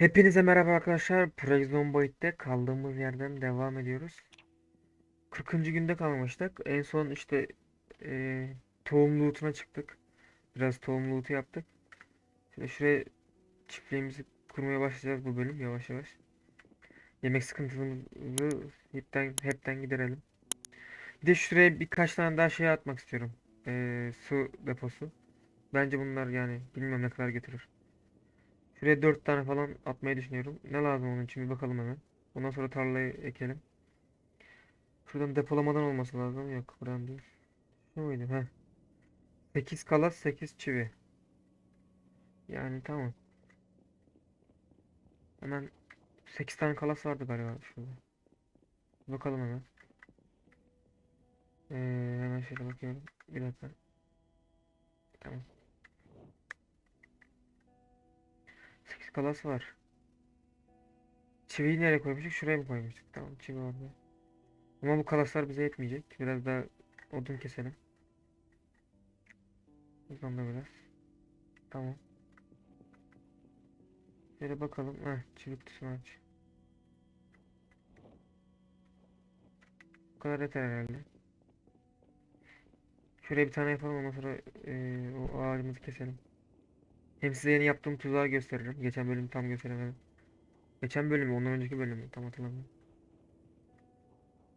Hepinize merhaba arkadaşlar. Prison Boy'de kaldığımız yerden devam ediyoruz. 40. günde kalmıştık. En son işte eee tohum loot'una çıktık. Biraz tohum loot'u yaptık. Şimdi şuraya çiftliğimizi kurmaya başlayacağız bu bölüm yavaş yavaş. Yemek sıkıntımızı hepten hepten giderelim. Bir de şuraya birkaç tane daha şey atmak istiyorum. Eee, su deposu. Bence bunlar yani bilmem ne kadar götürür. Şuraya 4 tane falan atmayı düşünüyorum. Ne lazım onun için bir bakalım hemen. Ondan sonra tarlayı ekelim. Şuradan depolamadan olması lazım. Yok buradan değil. Şu muydu? Heh. 8 kalas 8 çivi. Yani tamam. Hemen 8 tane kalas vardı galiba şurada. Bakalım hemen. Ee, hemen şöyle bakıyorum. Bir dakika. Tamam. 8 kalas var. Çiviyi nereye koymuştuk? Şuraya mı koymuştuk? Tamam çivi orada. Ama bu kalaslar bize yetmeyecek. Biraz daha odun keselim. Buradan da biraz. Tamam. Şöyle bakalım. Heh, çivi kutusunu aç. Bu kadar yeter herhalde. Şuraya bir tane yapalım ondan sonra eee, o ağacımızı keselim. Hem size yeni yaptığım tuzağı gösteririm. Geçen bölüm tam gösteremedim. Geçen bölüm mü? Ondan önceki bölüm mü? Tam hatırlamıyorum.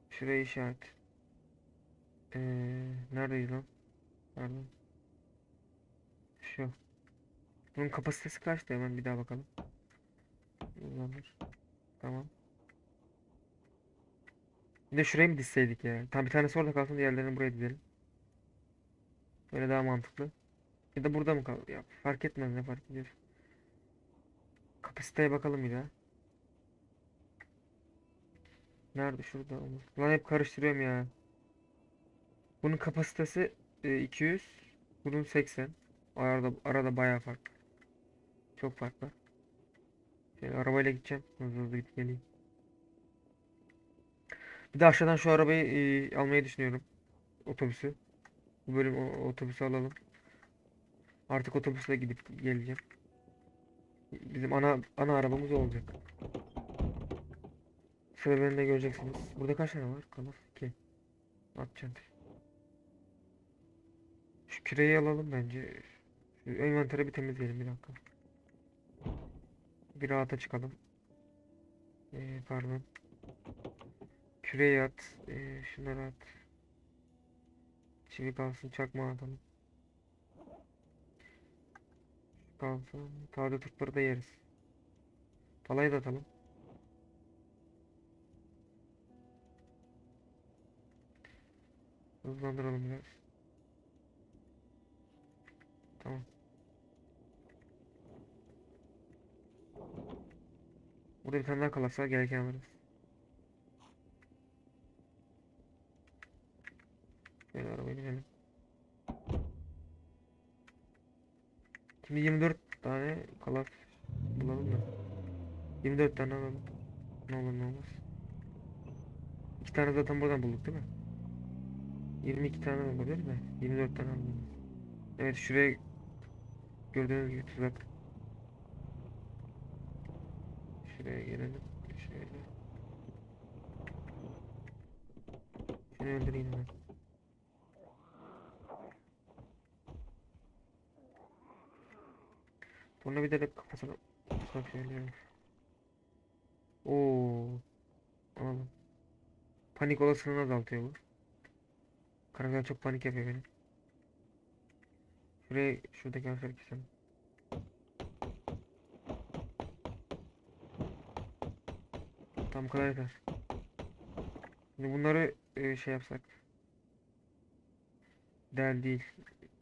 Şuraya işaret. Ee, neredeyiz lan? Pardon. Şu. Bunun kapasitesi kaçtı? Hemen bir daha bakalım. Uzanır. Tamam. Bir de şuraya mı dizseydik ya? Tam bir tanesi orada kalsın diğerlerini buraya dizelim. Böyle daha mantıklı. Ya da burada mı kal? Ya fark etmez ne fark ediyor. Kapasiteye bakalım bir. Nerede? Şurada olmuş. Lan hep karıştırıyorum ya. Bunun kapasitesi e, 200. Bunun 80. Arada, arada bayağı fark. Çok fark var. Şöyle arabayla gideceğim. Hızlı hızlı gidip geleyim. Bir de aşağıdan şu arabayı e, almayı düşünüyorum. Otobüsü. Bu bölüm o, otobüsü alalım. Artık otobüsle gidip geleceğim. Bizim ana ana arabamız olacak. Sebebini de göreceksiniz. Burada kaç tane var? Kalas 2. Atacağım. Şu küreyi alalım bence. Şu envanteri bir temizleyelim bir dakika. Bir rahata çıkalım. Ee, pardon. Küreyi at. Ee, şunları at. Çivi kalsın çakma atalım. Kalsın. Taze turpları da yeriz. Palayı da atalım. Hızlandıralım biraz. Tamam. Burada bir tane daha kalas var. Gereken alırız. Şöyle arabaya binelim. Şimdi 24 tane kalas bulalım da. 24 tane alalım. Ne olur ne olmaz. İki tane zaten buradan bulduk değil mi? 22 tane olabilir de 24 tane alalım. Evet şuraya gördüğünüz gibi tuzak. Şuraya gelelim. Şöyle. Şunu öldüreyim ben. Bunu bir de kafasına tutmak söylüyorum. Oo. Alalım. Panik olasılığını azaltıyor bu. Karakter çok panik yapıyor benim. Şuraya şuradaki harfleri keselim. Tam kadar yeter. Şimdi bunları e, şey yapsak. Del değil.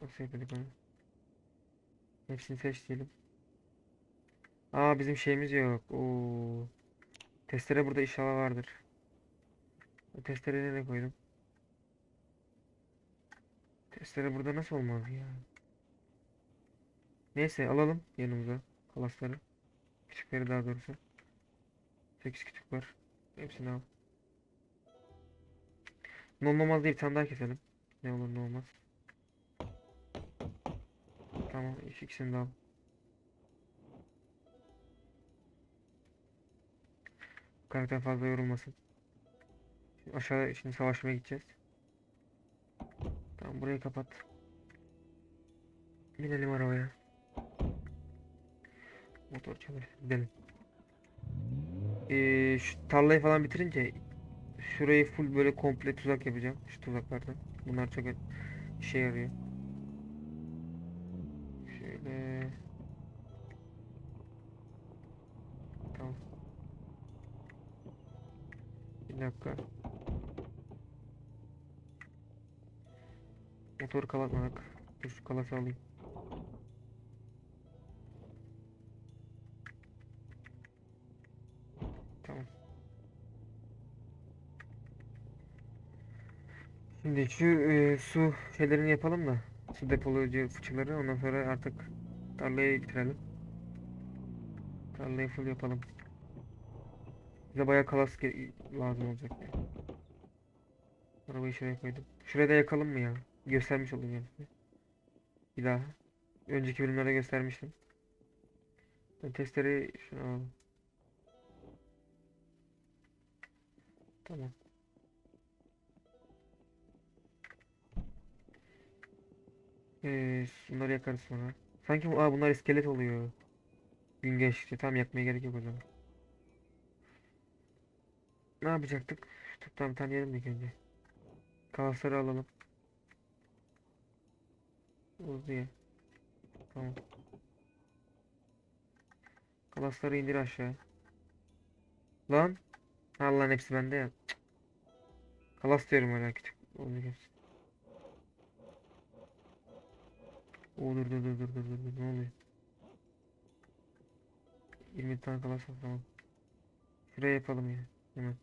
Nasıl yapıyorduk onu? Hepsini seç diyelim. Aa bizim şeyimiz yok. Oo. Testere burada inşallah vardır. O testereyi nereye koydum? Testere burada nasıl olmaz ya? Neyse alalım yanımıza kalasları. Küçükleri daha doğrusu. 8 küçük var. Hepsini al. Ne olmaz diye bir tane daha keselim. Ne olur ne olmaz. Tamam ikisini de al. Karakter fazla yorulmasın. Şimdi aşağı şimdi savaşmaya gideceğiz. Tamam burayı kapat. Binelim arabaya. Motor çalış. Gidelim. Ee, şu tarlayı falan bitirince şurayı full böyle komple tuzak yapacağım. Şu tuzaklardan. Bunlar çok işe yarıyor. Dakika. Motoru kapatmadık. Dur şu kalası alayım. Tamam. Şimdi şu e, su şeylerini yapalım da su depolucu fıçıları ondan sonra artık tarlayı bitirelim. Tarlayı full yapalım. Bize bayağı kalas lazım olacak. Arabayı şuraya koydum. Şuraya da yakalım mı ya? Göstermiş olayım yani. Bir daha. Önceki bölümlerde göstermiştim. Ben testereyi şunu alalım. Tamam. Ee, bunları yakarız sonra. Sanki aa, bunlar iskelet oluyor. Gün geçtikçe tam yakmaya gerek yok o zaman. Ne yapacaktık? Tuttan tanıyalım ilk önce. Kalasları alalım. Uzun ya. Tamam. Kalasları indir aşağı. Lan. Allah'ın hepsi bende ya. Kalas diyorum hala küçük. Olacak hepsi. Oo dur dur dur dur dur dur. ne oluyor? 20 tane kalas var tamam. Şuraya yapalım ya. Hemen.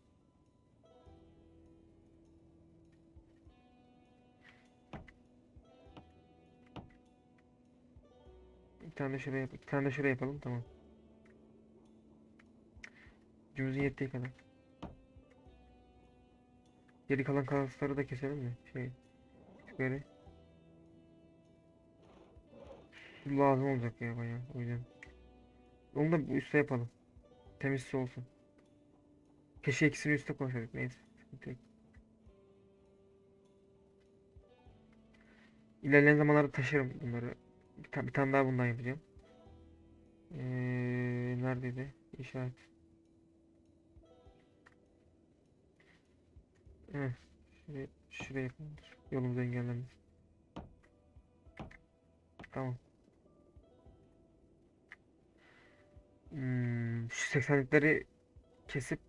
Tane şuraya yap. iki tane de şuraya yapalım tamam. Gücümüzün yettiği kadar. Geri kalan kalasları da keselim mi? Şey. Şöyle. Su lazım olacak ya bayağı o yüzden. Onu da bu üste yapalım. Temiz su olsun. Keşke ikisini üste koysaydık neyse. sıkıntı. İlerleyen zamanlarda taşırım bunları. Bir, ta- bir tane daha bundan yapacağım. Ee, neredeydi? İşaret. Heh, şuraya, şuraya yapalım. dur. Yolumuz engellenmiş. Tamam. Hmm, şu 80'likleri kesip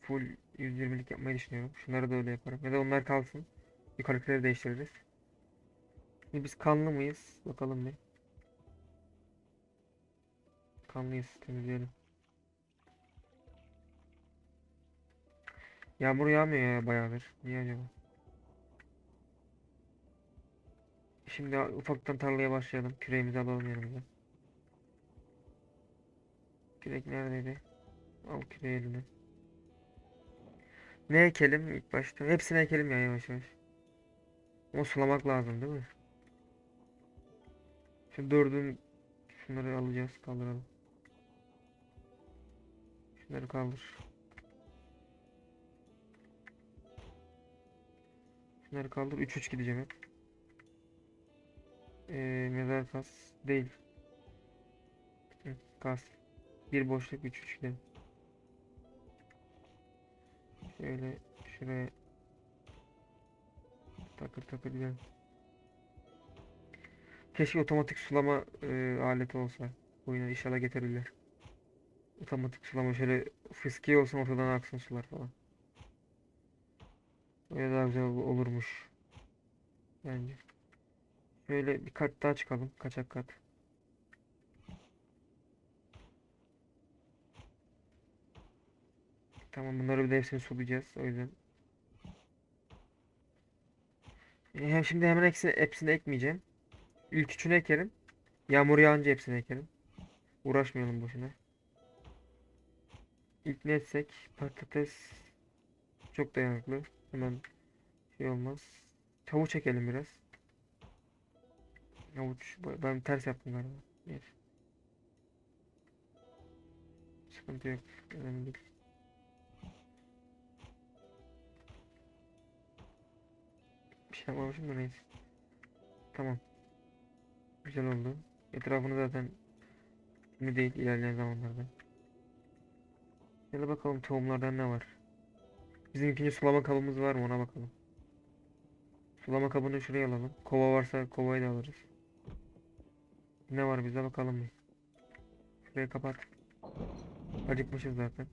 full 120'lik yapmayı düşünüyorum. Şunları da öyle yaparım. Ya da onlar kalsın. Yukarıdakileri değiştiririz. Şimdi biz kanlı mıyız? Bakalım bir. Kanlıyız. Temizleyelim. Yağmur yağmıyor ya bayağıdır. Niye acaba? Şimdi ufaktan tarlaya başlayalım. Küreğimizi alalım yanımıza. Kürek neredeydi? Al küreği eline. Ne ekelim ilk başta? Hepsini ekelim ya yavaş yavaş. Ama sulamak lazım değil mi? Şu dördün şunları alacağız kaldıralım. Şunları kaldır. Şunları kaldır. 3-3 gideceğim hep. Ee, mezar kas değil. Kas. Bir boşluk 3-3 gidelim. Şöyle şuraya takır takır gidelim. Keşke otomatik sulama e, aleti olsa. Oyuna inşallah getirirler. Otomatik sulama şöyle fıskiye olsun ortadan aksın sular falan. Öyle daha güzel ol- olurmuş. Bence. Şöyle bir kat daha çıkalım. Kaçak kat. Tamam bunları bir de hepsini sulayacağız. O yüzden. E, Hem şimdi hemen hepsini, hepsini ekmeyeceğim. İlk üçünü ekerim. Yağmur yağınca hepsini ekerim. Uğraşmayalım boşuna. İpletsek patates çok dayanıklı. Hemen şey olmaz. Havuç çekelim biraz. Havuç ben ters yaptım galiba. Yer. Sıkıntı yok. Önemli değil. Bir şey yapmamışım da neyse. Tamam. Güzel oldu. Etrafını zaten şimdi değil ilerleyen zamanlarda. Gel bakalım tohumlardan ne var. Bizim ikinci sulama kabımız var mı ona bakalım. Sulama kabını şuraya alalım. Kova varsa kovayı da alırız. Ne var bize bakalım bir. Şurayı kapat. Acıkmışız zaten.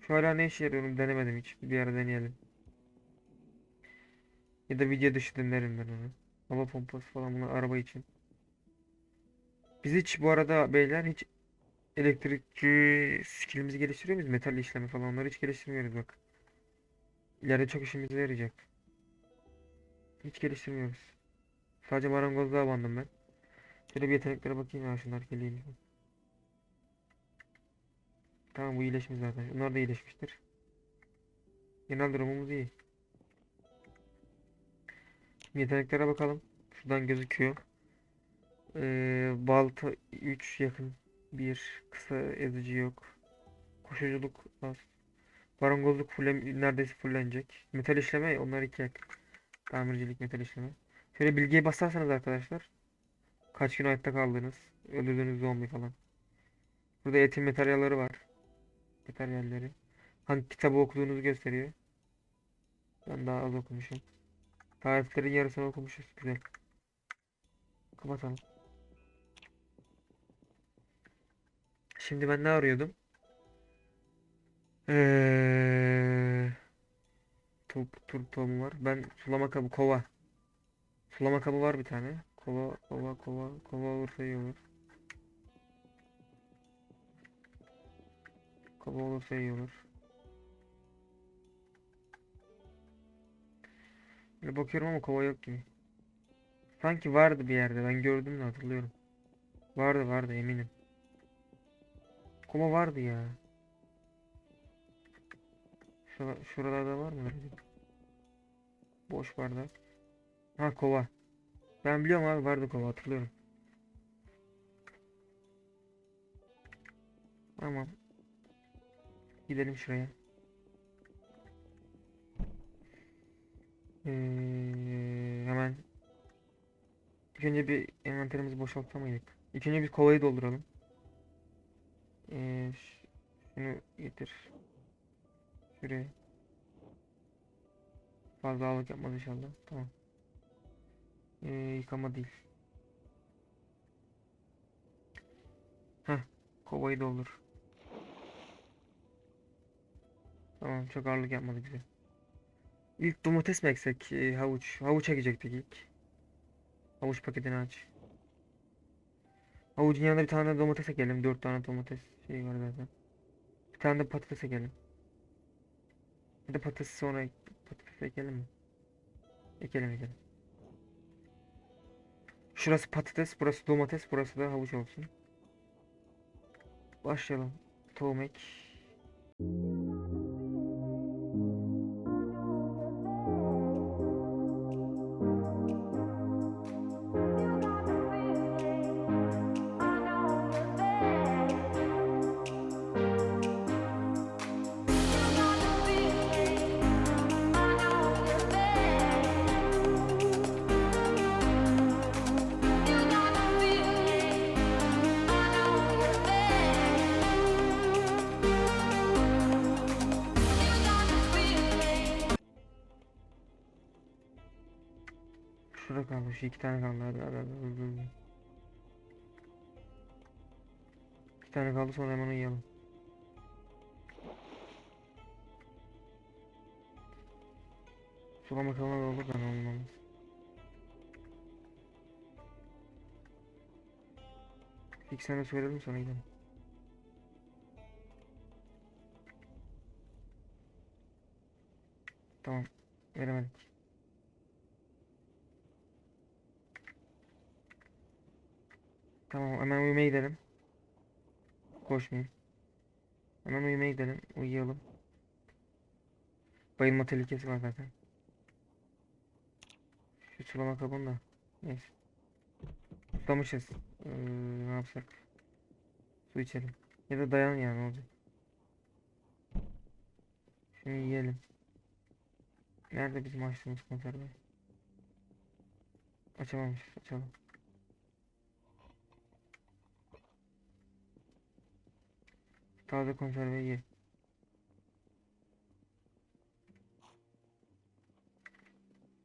Şu hala ne işe yarıyor onu denemedim hiç. Bir ara deneyelim. Ya da video dışı dinlerim ben onu. Hava pompası falan bunlar araba için. Biz hiç bu arada beyler hiç elektrikçi skillimizi geliştiriyor muyuz? Metal işleme falan onları hiç geliştirmiyoruz bak. İleride çok işimize yarayacak. Hiç geliştirmiyoruz. Sadece marangozluğa bandım ben. Şöyle bir yeteneklere bakayım ya şunlar geleyim. Tamam bu iyileşmiş zaten. Bunlar da iyileşmiştir. Genel durumumuz iyi. Yeteneklere bakalım. Şuradan gözüküyor. Ee, balta 3 yakın 1 kısa ezici yok. Koşuculuk az. Marangozluk fulle, neredeyse fullenecek. Metal işleme onlar 2 yakın. Tamircilik metal işleme. Şöyle bilgiye basarsanız arkadaşlar. Kaç gün hayatta kaldınız. Öldürdüğünüz zombi falan. Burada eğitim materyalleri var. Materyalleri. Hangi kitabı okuduğunuzu gösteriyor. Ben daha az okumuşum. Tariflerin yarısını okumuşuz. Güzel. Kapatalım. Şimdi ben ne arıyordum? Eee Top, tur tohumu var. Ben sulama kabı kova. Sulama kabı var bir tane. Kova, kova, kova, kova olursa iyi olur. Kova olursa iyi olur. Böyle bakıyorum ama kova yok gibi. Sanki vardı bir yerde. Ben gördüm de hatırlıyorum. Vardı vardı eminim. Kova vardı ya. Şura, şuralarda var mı? Boş bardak. Ha kova. Ben biliyorum abi vardı kova hatırlıyorum. Tamam. Gidelim şuraya. Ee, hemen İlk önce bir envanterimizi boşaltamaydık. İlk önce bir kovayı dolduralım. Ee, şunu getir. Şuraya. Fazla ağırlık yapmaz inşallah. Tamam. Ee, yıkama değil. Heh, kovayı doldur. Tamam, çok ağırlık yapmadı güzel. İlk domates mi eksek? Ee, havuç. Havuç ekecektik ilk. Havuç paketini aç. Havucun yanında bir tane domates ekelim. Dört tane domates şey var zaten. Bir tane de patates ekelim. Bir de patates sonra ek- patates ekelim mi? Ekelim ekelim. Şurası patates, burası domates, burası da havuç olsun. Başlayalım. Tohum ek. Şu iki tane kaldı. Hadi hadi hadi. İki tane kaldı sonra hemen uyuyalım. Sulama kabına da olur da olmamız. İki sene söyledim sonra gidelim. Tamam. Veremedik. Tamam hemen uyumaya gidelim. Koşmayayım. Hemen uyumaya gidelim. Uyuyalım. Bayılma tehlikesi var zaten. Şu sulama kabını da. Neyse. Susamışız. Ee, ne yapsak? Su içelim. Ya da dayan ya ne olacak? Şunu yiyelim. Nerede bizim açtığımız konserve? Açamamışız. Açalım. Taze konserve ye.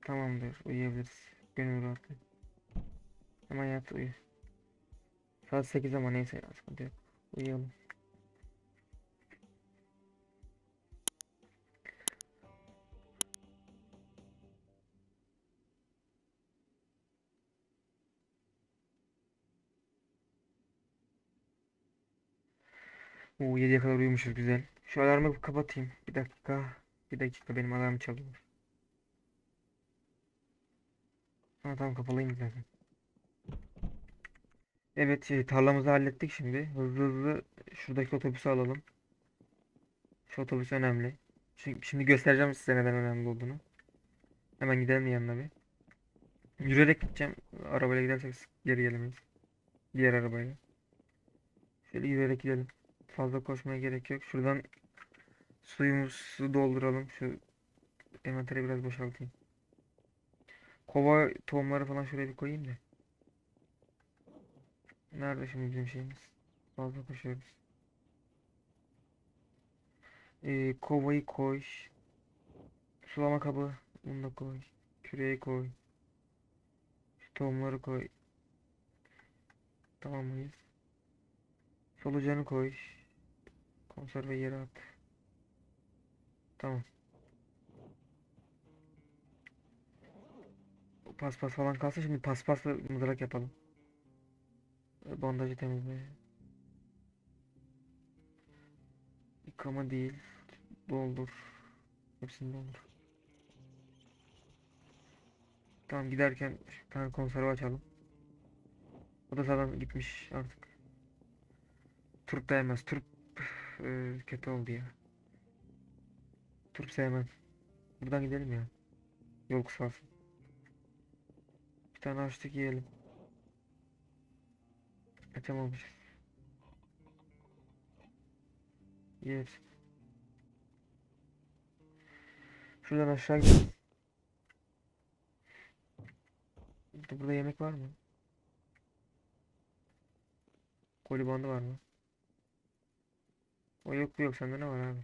Tamamdır. Uyuyabiliriz. Gönül rahatlığı. Hemen yat uyu. Saat 8 ama neyse ya sıkıntı yok. Uyuyalım. Oo 7'ye kadar uyumuşuz güzel. Şu alarmı kapatayım. Bir dakika. Bir dakika benim alarm çalıyor. Ha tamam kapalıyım zaten. Evet şey, tarlamızı hallettik şimdi. Hızlı hızlı şuradaki otobüsü alalım. Şu otobüs önemli. Çünkü şimdi göstereceğim size neden önemli olduğunu. Hemen gidelim yanına bir. Yürüyerek gideceğim. Arabayla gidersek geri gelemeyiz. Diğer arabayla. Şöyle yürüyerek gidelim. Fazla koşmaya gerek yok. Şuradan suyumuzu dolduralım. Şu envanteri biraz boşaltayım. Kova tohumları falan şuraya bir koyayım da. Nerede şimdi bizim şeyimiz? Fazla koşuyoruz. Ee, kovayı koy. Sulama kabı. Bunu da koy. Küreği koy. Şu tohumları koy. Tamam mıyız? Solucanı koy. Konserve yere at. Tamam. Paspas falan kalsın şimdi paspasla mızrak yapalım. E, Bandajı temizle. Yıkama değil. Doldur. Hepsini doldur. Tamam giderken bir tane konserve açalım. O da zaten gitmiş artık. Turp da yemez. Turp e, kötü oldu ya. Turp sevmem. Buradan gidelim ya. Yol kısalsın. Bir tane açtık yiyelim. Açamamışız. Yeriz. Şuradan aşağı gidelim. Burada, yemek var mı? Koli bandı var mı? O yok bu yok sende ne var abi?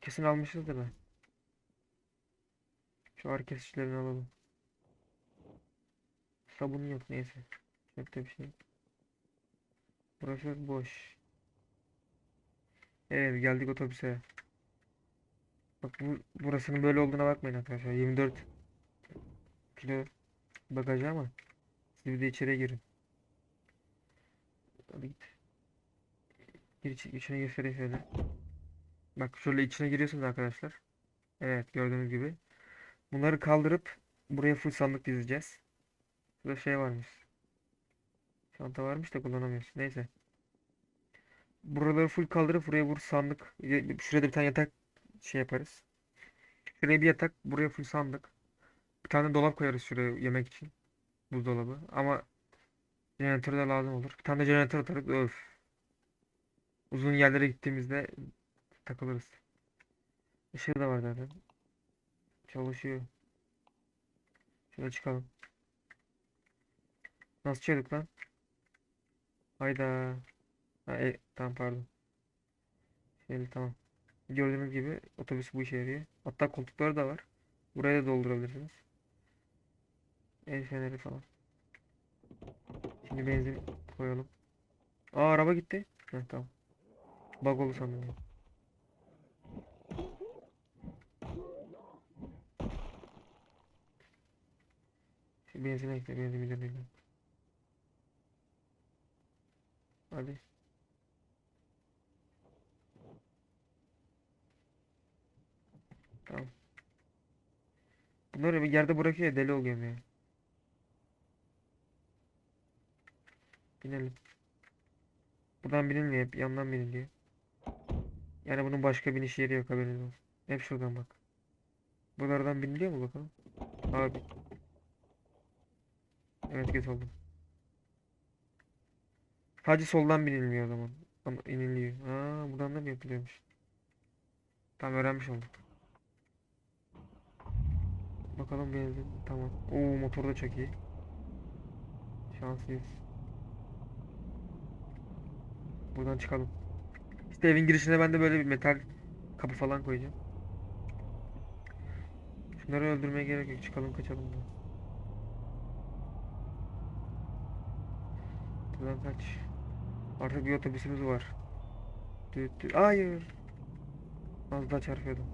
Kesin almışızdır da. Şu ağrı kesicilerini alalım. Sabun yok neyse. Yok da bir şey. Burası boş. Evet geldik otobüse. Bak bu burasının böyle olduğuna bakmayın arkadaşlar. 24 kilo bagajı ama siz bir de içeriye girin. Git. Gir içi- içine göstereyim şöyle. Bak şöyle içine giriyorsunuz arkadaşlar. Evet gördüğünüz gibi. Bunları kaldırıp buraya full sandık dizeceğiz. Burada şey varmış. Çanta varmış da kullanamıyoruz. Neyse. Buraları full kaldırıp buraya vur sandık. Şurada bir tane yatak şey yaparız. Şuraya bir yatak, buraya full sandık. Bir tane dolap koyarız şuraya yemek için. Buzdolabı. Ama jeneratör de lazım olur. Bir tane de jeneratör atarız. Öf. Uzun yerlere gittiğimizde takılırız. Işığı da var zaten. Çalışıyor. Şöyle çıkalım. Nasıl çıkıyorduk lan? Hayda. Ha, e, tamam pardon. Şöyle tamam. Gördüğünüz gibi otobüs bu işe yarıyor. Hatta koltukları da var. Buraya da doldurabilirsiniz. El feneri falan. Şimdi benzin koyalım. Aa araba gitti. Heh, tamam. Bug oldu sandım. benzin ekle. Benzin ekle. Hadi. Tamam. Bunları bir yerde bırakıyor ya deli oluyorum ya. Binelim. Buradan binilmiyor hep yandan biniliyor. Yani bunun başka biniş yeri yok haberiniz olsun. Hep şuradan bak. Buralardan biniliyor mu bakalım? Abi. Evet geç oldum. Sadece soldan binilmiyor o zaman. Ama iniliyor. Aa buradan da mı yapılıyormuş? Tam öğrenmiş olduk. Bakalım benzin. Tamam. Oo motor da çok iyi. Şanslıyız. Buradan çıkalım. İşte evin girişine ben de böyle bir metal kapı falan koyacağım. Şunları öldürmeye gerek yok. Çıkalım kaçalım da. Buradan kaç. Artık bir otobüsümüz var. Düt düt. Hayır. Az daha çarpıyordum.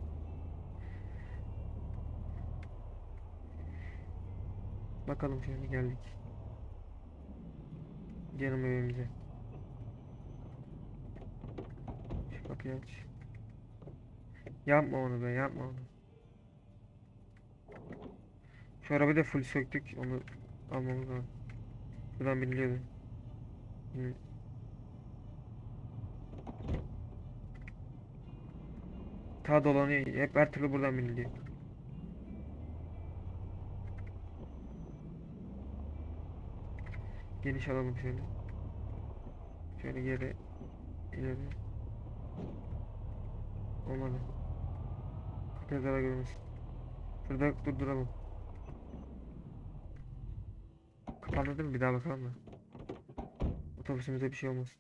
Bakalım şimdi geldik. Canım evimize. Kapıyı aç. Yapma onu be yapma onu. Şu arabayı da full söktük onu almamız lazım. Buradan biniliyordu. Hı. Ta dolanıyor. Hep her türlü buradan biniliyor. Geniş alalım şöyle. Şöyle geri ileri. Olmadı. Zarar görmesin. Şurada durduralım. Kapandı değil mi? Bir daha bakalım mı? Otobüsümüze bir şey olmasın.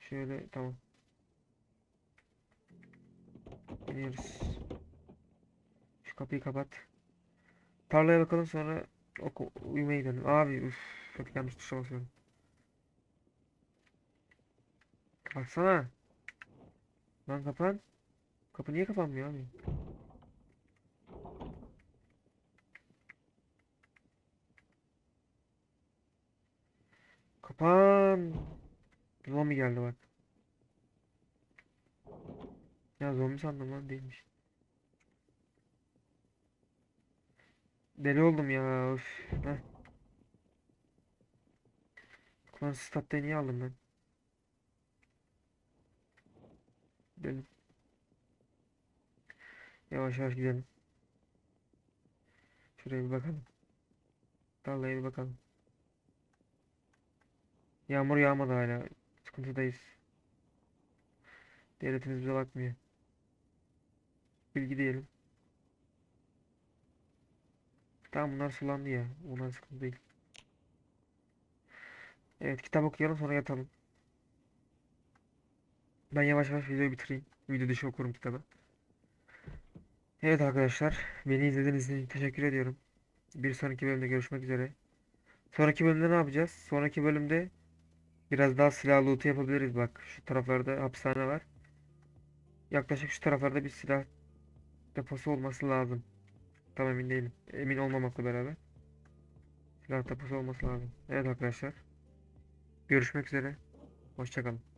Şöyle tamam. İniyoruz. Şu kapıyı kapat. Tarlaya bakalım sonra uyumaya gidelim. Abi üf çok yanlış tuşa basıyorum. Baksana. Lan kapan. Kapı niye kapanmıyor abi? Kapan. Zombi geldi bak. Ya zombi sandım lan değilmiş. Deli oldum ya. Öf. Heh. Lan statta niye aldım ben? Gidelim. Yavaş yavaş gidelim. Şuraya bir bakalım. Tarlaya bir bakalım. Yağmur yağmadı hala. Sıkıntıdayız. Devletimiz bize bakmıyor. Bilgi diyelim. Tamam bunlar sulandı ya. Bunlar sıkıntı değil. Evet kitap okuyalım sonra yatalım. Ben yavaş yavaş videoyu bitireyim. Video dışı okurum kitabı. Evet arkadaşlar. Beni izlediğiniz için teşekkür ediyorum. Bir sonraki bölümde görüşmek üzere. Sonraki bölümde ne yapacağız? Sonraki bölümde biraz daha silah loot'u yapabiliriz. Bak şu taraflarda hapishane var. Yaklaşık şu taraflarda bir silah deposu olması lazım. Tam emin değilim. Emin olmamakla beraber. Silah deposu olması lazım. Evet arkadaşlar. Görüşmek üzere. Hoşçakalın.